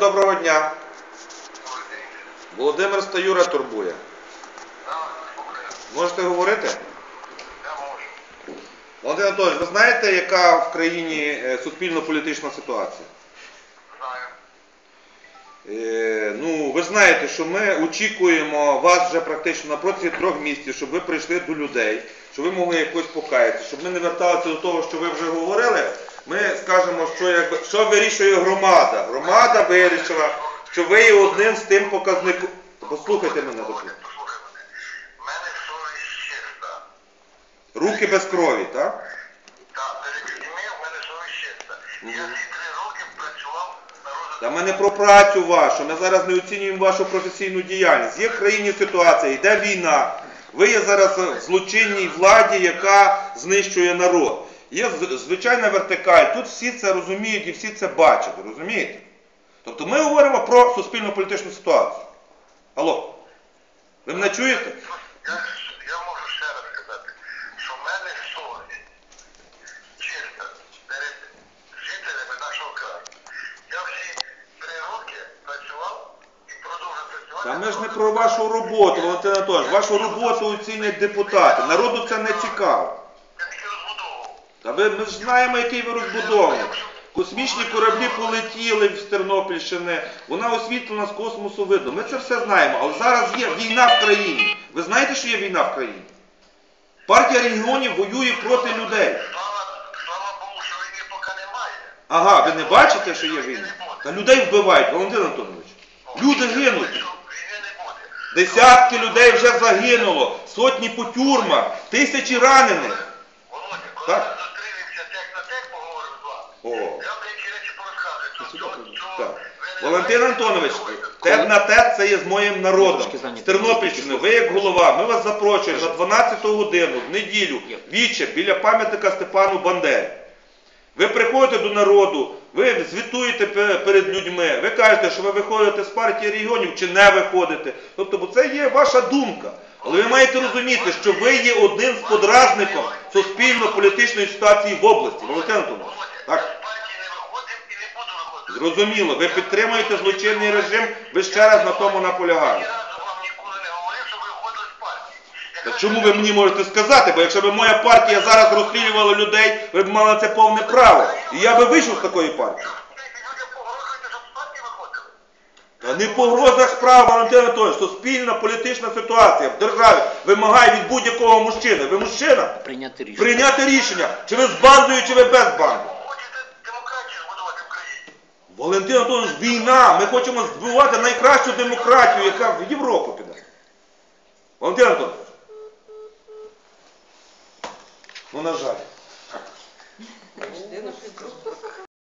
Доброго дня. Володимир Стаюра турбує. Можете говорити? Володимир Анатолійович, ви знаєте, яка в країні е, суспільно-політична ситуація? Е, ну, ви знаєте, що ми очікуємо вас вже практично на протязі трьох місяців, щоб ви прийшли до людей, щоб ви могли якось покаятися, щоб ми не верталися до того, що ви вже говорили. Ми скажемо, що якби що вирішує громада. Громада вирішила, що ви є одним з тим показником. Послухайте мене. Послухай мене. Совість чиста. Руки без крові, так? Так, перед людьми в мене совість чиста. Я ці три роки працював на розвиток. Та ми не про працю вашу, ми зараз не оцінюємо вашу професійну діяльність. Є в країні ситуація, йде війна. Ви є зараз в злочинній владі, яка знищує народ. Є звичайна вертикаль. Тут всі це розуміють і всі це бачать, розумієте? Тобто ми говоримо про суспільно-політичну ситуацію. Алло, ви мене чуєте? Я, я можу ще раз сказати, що в мене совість чиста перед жителями нашого краю. Я всі три роки працював і продовжую працювати. Та ми ж не про вашу роботу, Валентин Анатолійович. Вашу роботу оцінять депутати. Народу це не цікаво. Та ви, ми ж знаємо, який ви розбудований. Космічні кораблі полетіли з Тернопільщини, вона освітлена з космосу видно. Ми це все знаємо. Але зараз є війна в країні. Ви знаєте, що є війна в країні? Партія регіонів воює проти людей. Слава Богу, що війни поки немає. Ага, ви не бачите, що є війна? Та людей вбивають, Валентин Антонович. Люди гинуть. Що війни не буде. Десятки людей вже загинуло, сотні по тюрмах, тисячі ранених. Володя, коли Так. ми зустрінемося тек на тек, поговоримо з вами. О. Я вам деякі речі порозказую. Що, що, що Так. ви не Валентин знаєте, Антонович, що робите. тет на тет це є з моїм народом. Трошки зайняті. З Тернопільщини, ви як голова, ми вас запрошуємо на 12 годину в неділю віче біля пам'ятника Степану Бандері. Ви приходите до народу, ви звітуєте перед людьми, ви кажете, що ви виходите з партії регіонів чи не виходите. Тобто, бо це є ваша думка. Але ви маєте розуміти, що ви є одним з подразником суспільно-політичної ситуації в області. Валентин Антонович, так? Зрозуміло, ви підтримуєте злочинний режим, ви ще раз на тому наполягаєте. Чому ви мені можете сказати? Бо якщо б моя партія зараз розстрілювала людей, ви б мали це повне право. І я би вийшов з такої партії. Та не по грозах справа, Валентин Анатолійович, суспільна політична ситуація в державі вимагає від будь-якого мужчини. Ви мужчина? Прийняти рішення. Прийняти рішення, чи ви з бандою, чи ви без банди. Валентин Анатолійович, війна. Ми хочемо збивати найкращу демократію, яка в Європу піде. Валентин Анатолійович. Ну, на жаль.